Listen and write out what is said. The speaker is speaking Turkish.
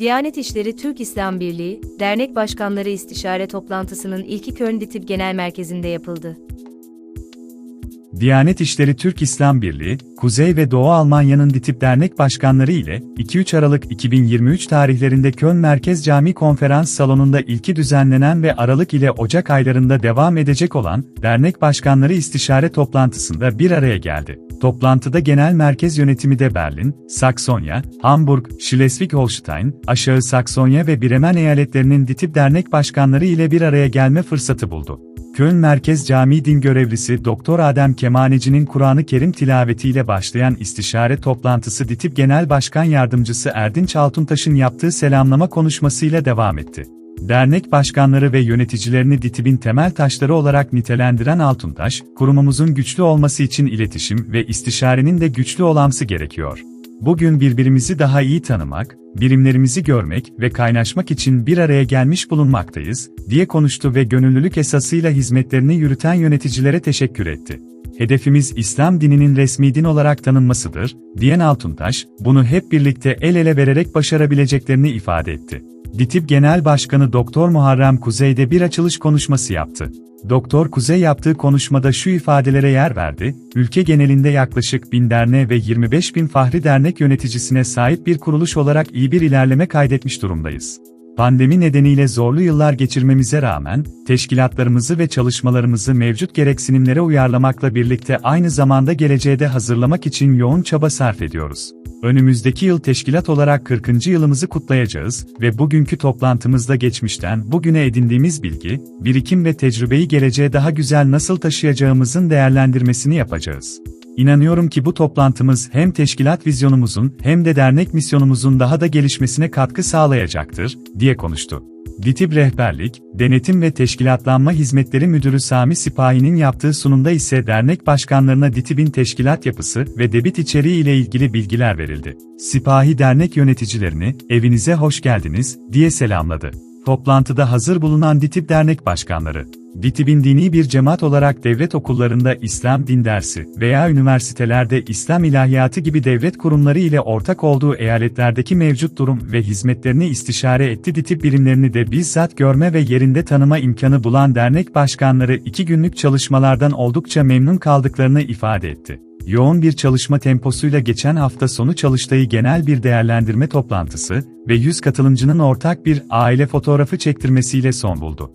Diyanet İşleri Türk İslam Birliği, Dernek Başkanları İstişare Toplantısının ilki Köln DİTİB Genel Merkezi'nde yapıldı. Diyanet İşleri Türk İslam Birliği, Kuzey ve Doğu Almanya'nın DİTİB Dernek Başkanları ile 2-3 Aralık 2023 tarihlerinde Köln Merkez Cami Konferans Salonu'nda ilki düzenlenen ve Aralık ile Ocak aylarında devam edecek olan Dernek Başkanları İstişare Toplantısında bir araya geldi. Toplantıda genel merkez yönetimi de Berlin, Saksonya, Hamburg, Schleswig-Holstein, Aşağı Saksonya ve Bremen eyaletlerinin DİTİB dernek başkanları ile bir araya gelme fırsatı buldu. Köln Merkez Camii din görevlisi Doktor Adem Kemaneci'nin Kur'an-ı Kerim tilavetiyle başlayan istişare toplantısı DİTİB Genel Başkan Yardımcısı Erdinç Altuntaş'ın yaptığı selamlama konuşmasıyla devam etti. Dernek başkanları ve yöneticilerini DİTİB'in temel taşları olarak nitelendiren Altuntaş, kurumumuzun güçlü olması için iletişim ve istişarenin de güçlü olamsı gerekiyor. Bugün birbirimizi daha iyi tanımak, birimlerimizi görmek ve kaynaşmak için bir araya gelmiş bulunmaktayız, diye konuştu ve gönüllülük esasıyla hizmetlerini yürüten yöneticilere teşekkür etti. Hedefimiz İslam dininin resmi din olarak tanınmasıdır, diyen Altuntaş, bunu hep birlikte el ele vererek başarabileceklerini ifade etti. DİTİB Genel Başkanı Doktor Muharrem Kuzey de bir açılış konuşması yaptı. Doktor Kuzey yaptığı konuşmada şu ifadelere yer verdi, ülke genelinde yaklaşık 1000 derneğe ve 25 bin fahri dernek yöneticisine sahip bir kuruluş olarak iyi bir ilerleme kaydetmiş durumdayız. Pandemi nedeniyle zorlu yıllar geçirmemize rağmen, teşkilatlarımızı ve çalışmalarımızı mevcut gereksinimlere uyarlamakla birlikte aynı zamanda geleceğe de hazırlamak için yoğun çaba sarf ediyoruz. Önümüzdeki yıl teşkilat olarak 40. yılımızı kutlayacağız ve bugünkü toplantımızda geçmişten bugüne edindiğimiz bilgi, birikim ve tecrübeyi geleceğe daha güzel nasıl taşıyacağımızın değerlendirmesini yapacağız. İnanıyorum ki bu toplantımız hem teşkilat vizyonumuzun hem de dernek misyonumuzun daha da gelişmesine katkı sağlayacaktır, diye konuştu. DİTİB Rehberlik, Denetim ve Teşkilatlanma Hizmetleri Müdürü Sami Sipahi'nin yaptığı sunumda ise dernek başkanlarına DİTİB'in teşkilat yapısı ve debit içeriği ile ilgili bilgiler verildi. Sipahi dernek yöneticilerini, evinize hoş geldiniz, diye selamladı. Toplantıda hazır bulunan DİTİB dernek başkanları, DİTİB'in dini bir cemaat olarak devlet okullarında İslam din dersi veya üniversitelerde İslam ilahiyatı gibi devlet kurumları ile ortak olduğu eyaletlerdeki mevcut durum ve hizmetlerini istişare etti. DİTİB birimlerini de bizzat görme ve yerinde tanıma imkanı bulan dernek başkanları iki günlük çalışmalardan oldukça memnun kaldıklarını ifade etti. Yoğun bir çalışma temposuyla geçen hafta sonu çalıştayı genel bir değerlendirme toplantısı ve 100 katılımcının ortak bir aile fotoğrafı çektirmesiyle son buldu.